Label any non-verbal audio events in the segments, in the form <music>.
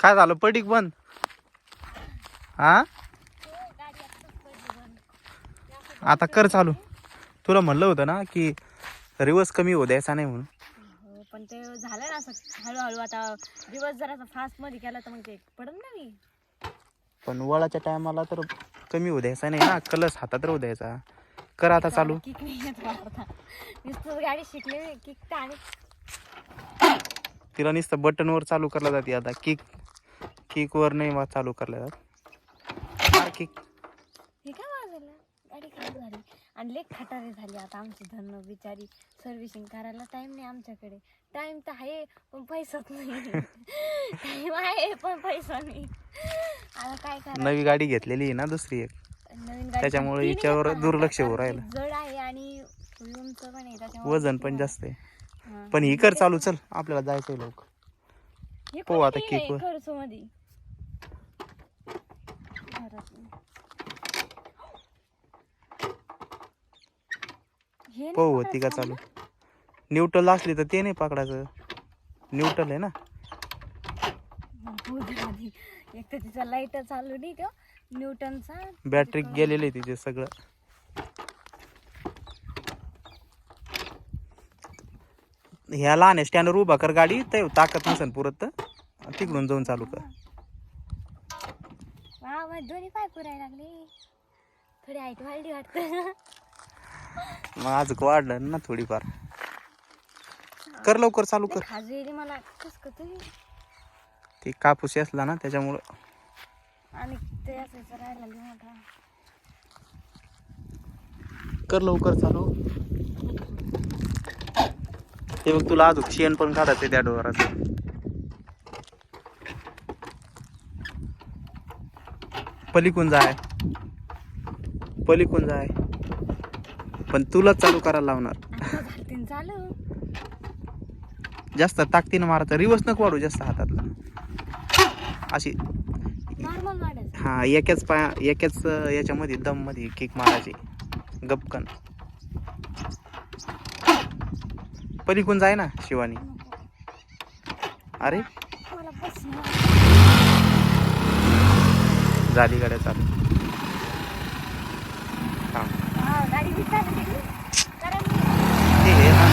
काय झालं? पडीक बंद. हा? आता कर चालू. तुला म्हणलं होतं ना की रिवर्स कमी होऊ द्यायचा नाही म्हणून. हो पण ते झालं ना असं हळूहळू. आता दिवस जर असं फास्टमध्ये केला तर मग ते पडन ना मी पण वळाच्या टायमाला तर कमी होऊ द्यायचा नाही ना. कलस हातात राहू द्यायचा. कर आता चालू. किक नाही येत वापरता नुसतं गाडी शिकले किक तर आणि तिला नुसतं बटनवर चालू करला जाते आता. किक किकवर नाही वा चालू करला जात. मार किक हे काय गाडी खराब झाली. आणि लेख खटारे झाली आता आमची धन बिचारी. सर्व्हिसिंग करायला टाइम नाही आमच्याकडे. टाइम तर आहे पण पैसाच नाही. <laughs> टाइम आहे पण पैसा नाही. आता काय करा नवी गाडी घेतलेली आहे ना दुसरी एक. नवीन गाडी त्याच्यामुळे हिच्यावर दुर्लक्ष होऊ राहिलं. जड आहे आणि उंच पण आहे त्याच्यामुळे वजन पण. जास्त आहे. पण ही कर चालू चल. आपल्याला जायचंय लोक हे पाहू आता kick वर. हे पाहू होती का चालू. न्यूट्रल असली तर ते नाही पकडायचं. न्यूट्रल आहे ना? आधी. एक तर तिचा लाइट चालू नाही तो न्यूटनचा बॅटरी गेलेली तिचे सगळं. ह्या लहान स्टँडवर उभा कर गाडी तर ताकद नसेल पुरत तर. तिकडून जाऊन चालू कर. वा वा दोन्ही पाय पुरायला लागले. थोडी हाईट वाढली वाटतं. मग आज वाढलं ना थोडीफार. कर लवकर चालू कर. मला. ते कापूस असला ना त्याच्यामुळं. आणि ते असायचं राहायला लय मोठा कर लवकर चालू. ते बघ तुला अजून शेण पण काढायचं त्या डोराचं पलीकून जाय पलीकून जाय पण तुलाच चालू करायला लावणार. चालू जास्त ताकदीनं मारायचं. रिवर्स नको वाढू जास्त हातातला. अशी हा एकाच पाया एकाच याच्यामध्ये दममध्ये किक मारायची. गपकन. पलीकून जाय ना शिवानी. अरे. झाली गाड्या चालू. ते हे ना.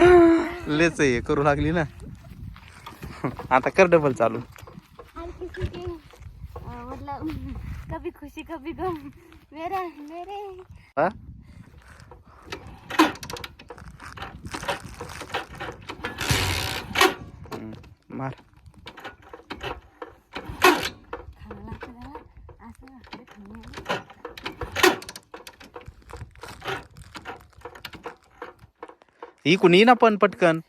<laughs> लेच हे करू लागली ना. आता कर डबल चालू. हर किसी के अ, मतलब कभी खुशी कभी गम मेरा मेरे हा? हम्म, मार. खावं लागतं जरा असं वाटतं ये ना पण पटकन.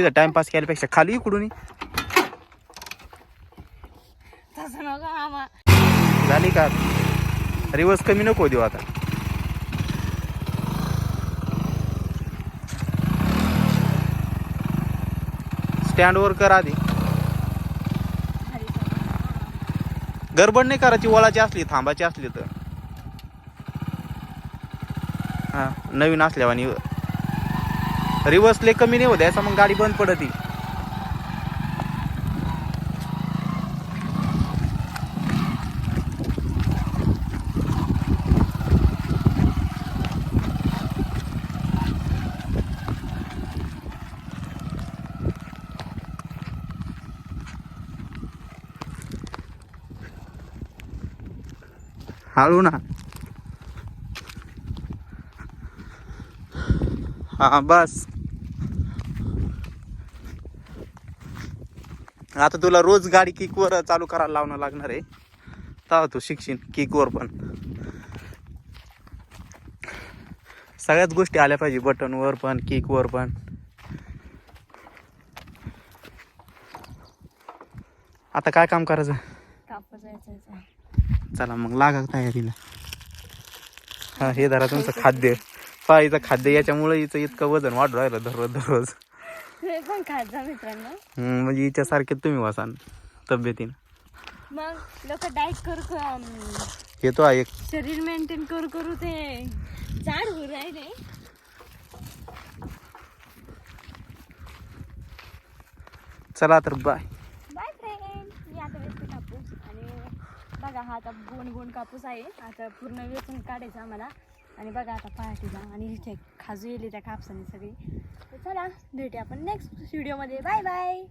तिथं टाइमपास केल्यापेक्षा खाली इकडून ये. तसं नको मामा झाली का रिवर्स कमी नको देऊ आता स्टँडवर कर आधी. गडबड नाही करायची वळाची असली थांबाची असली तर हा नवीन असल्यावानी रिवर्सले कमी नाही होत याचा मग गाडी बंद पडती. हळू ना. हा बस. आता तुला रोज गाडी किकवर चालू करायला लावणं लागणार आहे. तू शिकशील किकवर पण. सगळ्याच गोष्टी आल्या पाहिजे बटनवर पण किकवर पण. आता काय काम करायचं. चला मग लागा तयारीला. हा हे धरा तुमचं खाद्य. पहा हिचं खाद्य याच्यामुळे हिचं इतकं वजन वाढू राहिलं दररोज दररोज. तुम्ही पण खात जा मित्रांनो. हम्म, म्हणजे हिच्यासारखे तुम्ही वासान तब्येतीनं. मग लोक डाएट करू क- येतो हा एक. शरीर मेंटेन करू करू ते जाड होऊ राहिले. चला तर बाय बाय फ्रेंड मी आता वेचते कापूस आणि बघा हा आता गोण गोण कापूस आहे. आता पूर्ण वेचून काढायचा आम्हाला. आणि बघा आता पहाटेला आणि इथे खाजू येली त्या कापसाने सगळी. चला भेटूया आपण नेक्स्ट व्हिडिओमध्ये बाय बाय